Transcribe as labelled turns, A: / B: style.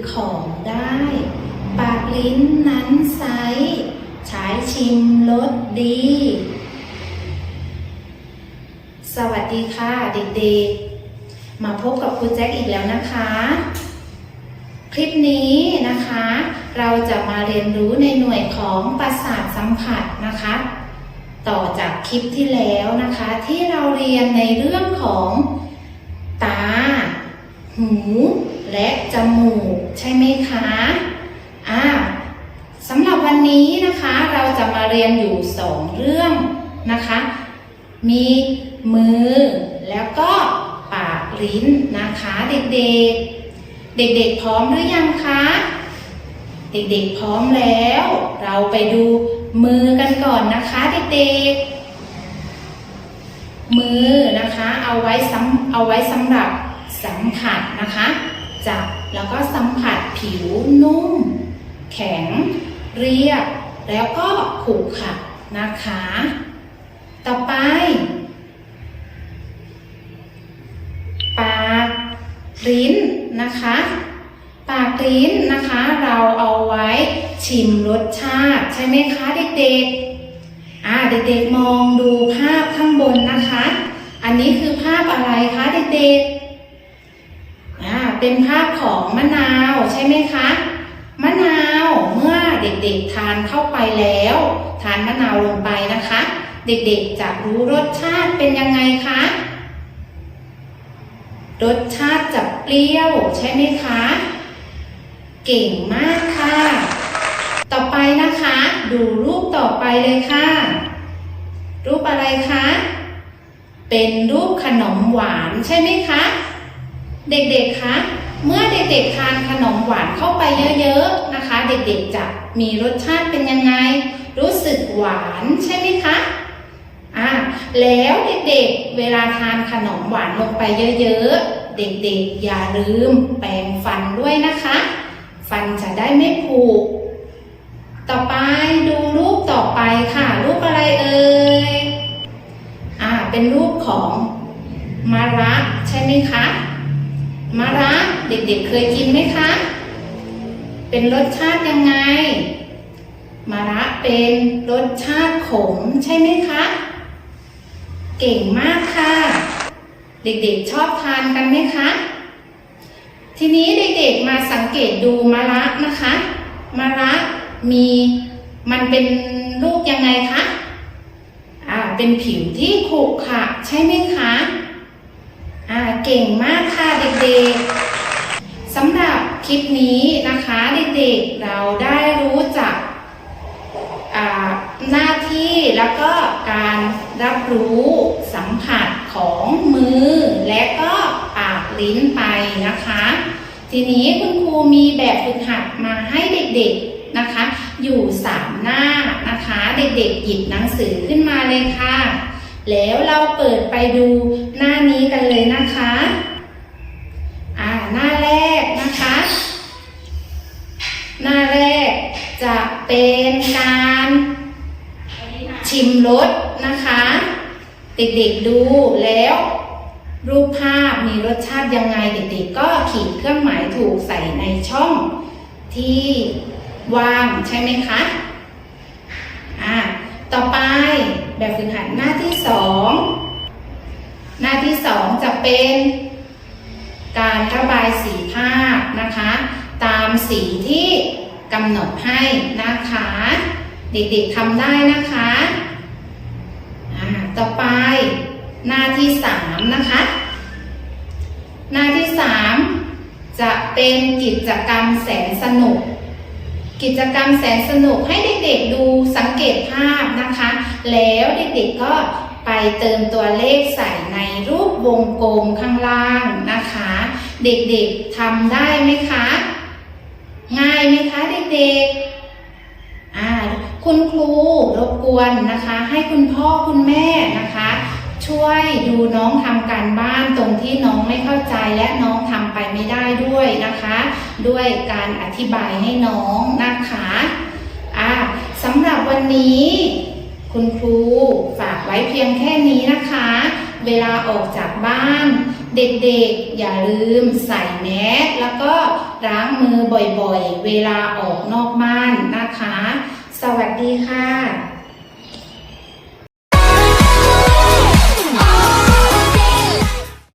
A: ือของได้ ปากลิ้นนั้นไซใช้ชิมรสดี สวัสดีค่ะเด็กๆ มาพบกับครูแจ็คอีกแล้วนะคะ คลิปนี้นะคะ เราจะมาเรียนรู้ในหน่วยของประสาทสัมผัสนะคะ ต่อจากคลิปที่แล้วนะคะ ที่เราเรียนในเรื่องของตา หู และจมูก ใช่ไหมคะอ่าสำหรับวันนี้นะคะเราจะมาเรียนอยู่สองเรื่องนะคะ มีมือแล้วก็ปากลิ้นนะคะเด็กๆ เด็กๆพร้อมหรือยังคะ เด็กๆพร้อมแล้ว เราไปดูมือกันก่อนนะคะเด็กๆ มือนะคะเอาไว้สำเอาไว้สำหรับสัมผัสนะคะ จับแล้วก็สัมผัสผิวนุ่ม แข็ง เรียบ แล้วก็ขรุขระนะคะ ต่อไป ปากลิ้นนะคะ ปากลิ้นนะคะเราเอาไว้ชิมรสชาติใช่ไหมคะเด็กๆ อ่าเด็กๆมองดูภาพข้างบนนะคะ อันนี้คือภาพอะไรคะเด็กๆ เป็นภาพของมะนาวใช่ไหมคะ มะนาวเมื่อเด็กๆทานเข้าไปแล้ว ทานมะนาวลงไปนะคะ เด็กๆจะรู้รสชาติเป็นยังไงคะ รสชาติจะเปรี้ยวใช่ไหมคะ เก่งมากค่ะ ต่อไปนะคะ ดูรูปต่อไปเลยค่ะ รูปอะไรคะ เป็นรูปขนมหวานใช่ไหมคะ เด็กๆ คะ เมื่อเด็กๆ ทานขนมหวานเข้าไปเยอะๆ นะคะ เด็กๆ จะมีรสชาติเป็นยังไง รู้สึกหวานใช่ไหมคะ อ่า แล้วเด็กๆ เวลาทานขนมหวานลงไปเยอะๆ เด็กๆ อย่าลืมแปรงฟันด้วยนะคะ ฟันจะได้ไม่ผุต่อไปดูรูปต่อไปค่ะ รูปอะไรเอ่ย อ่า เป็นรูปของมะระใช่ไหมคะ มะระเด็กๆเคยกินไหมคะ เป็นรสชาติยังไง มะระเป็นรสชาติขมใช่ไหมคะ เก่งมากค่ะ เด็กๆชอบทานกันไหมคะ ทีนี้เด็กๆมาสังเกตดูมะระนะคะ มะระมีมันเป็นรูปยังไงคะ อ่า เป็นผิวที่ขรุขระใช่ไหมคะ เก่งมากค่ะเด็กๆสำหรับคลิปนี้นะคะเด็กๆเราได้รู้จักหน้าที่แล้วก็การรับรู้สัมผัสของมือ และก็ปากลิ้นไปนะคะ ทีนี้คุณครูมีแบบฝึกหัดมาให้เด็กๆนะคะ อยู่สามหน้านะคะ เด็กๆหยิบหนังสือขึ้นมาเลยค่ะ แล้วเราเปิดไปดูหน้านี้กันเลยนะคะ อ่าหน้าแรกนะคะ หน้าแรกจะเป็นการชิมรสนะคะ เด็กๆดูแล้วรูปภาพมีรสชาติยังไงเด็กๆก็ขีดเครื่องหมายถูกใส่ในช่องที่ว่างใช่ไหมคะอ่าต่อไปแบบฝึกหัดหน้าที่สองหน้าที่ส องจะเป็นการระบายสีภาพนะคะ ตามสีที่กำหนดให้นะคะ เด็กๆทำได้นะคะต่อไปหน้าที่สามนะคะ หน้าที่สามจะเป็นกิจกรรมแสนสนุก กิจกรรมแสนสนุกให้เด็กๆดูสังเกตภาพนะคะ แล้วเด็กๆก็ ไปเติมตัวเลขใส่ในรูปวงกลมข้างล่างนะคะ เด็กๆทำได้ไหมคะ ง่ายไหมคะเด็กๆอ่าคุณครูรบกวนนะคะ ให้คุณพ่อคุณแม่นะคะ ช่วยดูน้องทำการบ้านตรงที่น้องไม่เข้าใจและน้องทำไปไม่ได้ด้วยนะคะ ด้วยการอธิบายให้น้องนะคะอ่าสำหรับวันนี้ คุณครู เพียงแค่นี้นะคะ เวลาออกจากบ้าน เด็กๆ อย่าลืมใส่แมสแล้วก็ล้างมือบ่อยๆ เวลาออกนอกบ้านนะคะ สวัสดีค่ะ